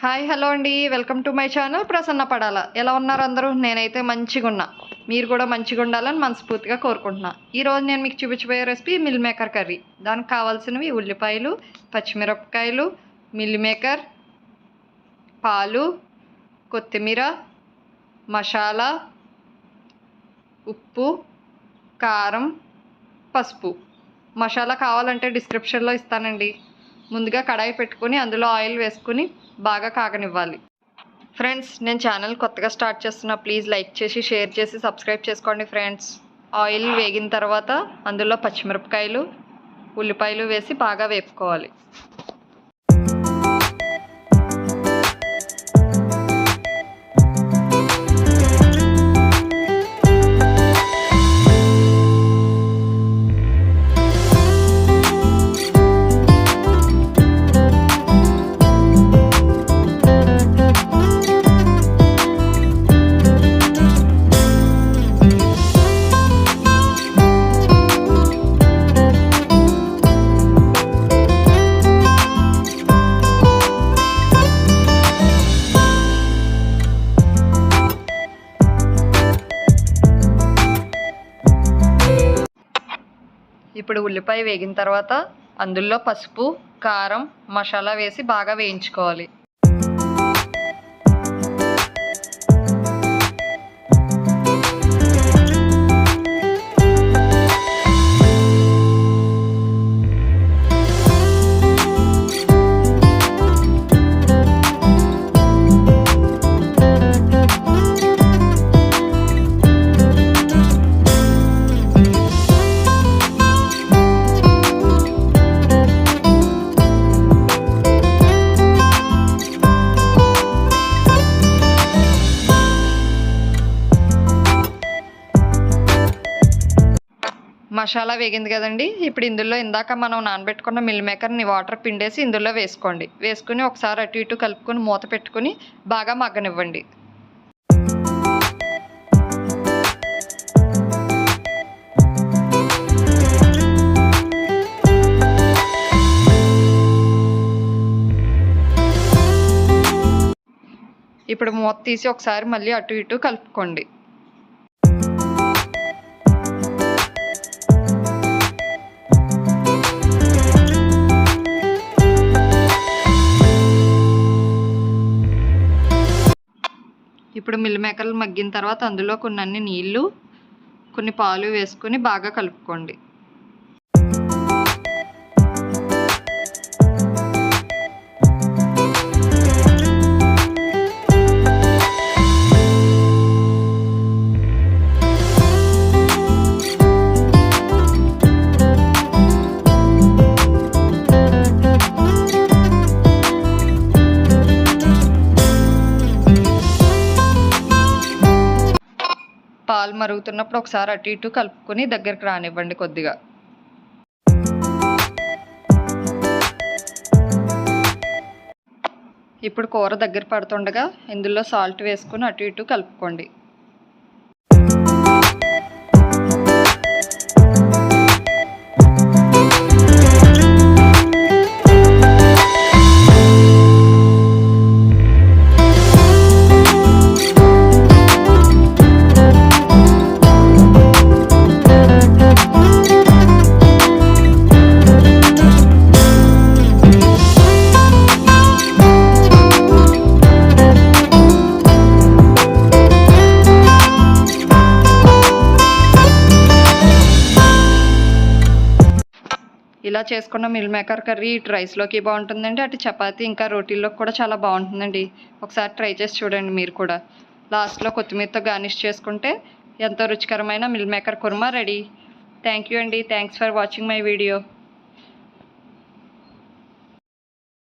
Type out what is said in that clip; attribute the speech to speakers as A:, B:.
A: Hi hello అండి. Welcome to my channel Prasanna Padala. ఎలా ఉన్నారు అందరూ? నేనైతే మంచిగా ఉన్నా మీరు కూడా మంచిగా ఉండాలని మనస్ఫూర్తిగా కోరుకుంటున్నా. ఈరోజు నేను మీకు చూపించబోయే రెసిపీ మిల్ మేకర్ కర్రీ. దానికి కావాల్సినవి ఉల్లిపాయలు పచ్చిమిరపకాయలు మిల్ మేకర్ పాలు కొత్తిమీర మసాలా ఉప్పు కారం పసుపు. మసాలా కావాలంటే డిస్క్రిప్షన్లో ఇస్తానండి. ముందుగా కడాయి పెట్టుకొని అందులో ఆయిల్ వేసుకుని బాగా కాగనివ్వాలి. ఫ్రెండ్స్ నేను ఛానల్ కొత్తగా స్టార్ట్ చేస్తున్నా ప్లీజ్ లైక్ చేసి షేర్ చేసి సబ్స్క్రైబ్ చేసుకోండి ఫ్రెండ్స్ ఆయిల్ వేగిన తర్వాత అందులో పచ్చిమిరపకాయలు ఉల్లిపాయలు వేసి బాగా వేపుకోవాలి. ఇప్పుడు ఉల్లిపాయ వేగిన తర్వాత అందులో పసుపు కారం మసాలా వేసి బాగా వేయించుకోవాలి. మసాలా వేగింది కదండి. ఇప్పుడు ఇందులో ఇందాక మనం నానబెట్టుకున్న మిల్ మేకర్ని వాటర్ పిండేసి ఇందులో వేసుకోండి. వేసుకుని ఒకసారి అటు ఇటు కలుపుకొని మూత పెట్టుకుని బాగా మగ్గనివ్వండి. ఇప్పుడు మూత తీసి ఒకసారి మళ్ళీ అటు ఇటు కలుపుకోండి. ఇప్పుడు మిల్ మేకర్లు మగ్గిన తర్వాత అందులో కొన్ని అన్ని నీళ్ళు కొన్ని పాలు వేసుకొని బాగా కలుపుకోండి. మరుగుతున్నప్పుడు ఒకసారి అటు ఇటు కలుపుకొని దగ్గరికి రానివ్వండి కొద్దిగా. ఇప్పుడు కూర దగ్గర పడుతుండగా ఇందులో సాల్ట్ వేసుకొని అటు ఇటు కలుపుకోండి. ఇలా చేసుకున్న మిల్ మేకర్ కర్రీ ఇటు రైస్లోకి బాగుంటుందండి అటు చపాతీ ఇంకా రోటీల్లోకి కూడా చాలా బాగుంటుందండి. ఒకసారి ట్రై చేసి చూడండి మీరు కూడా. లాస్ట్లో కొత్తిమీరతో గార్నిష్ చేసుకుంటే ఎంతో రుచికరమైన meal maker kurma ready. Thank you అండి. Thanks for watching my video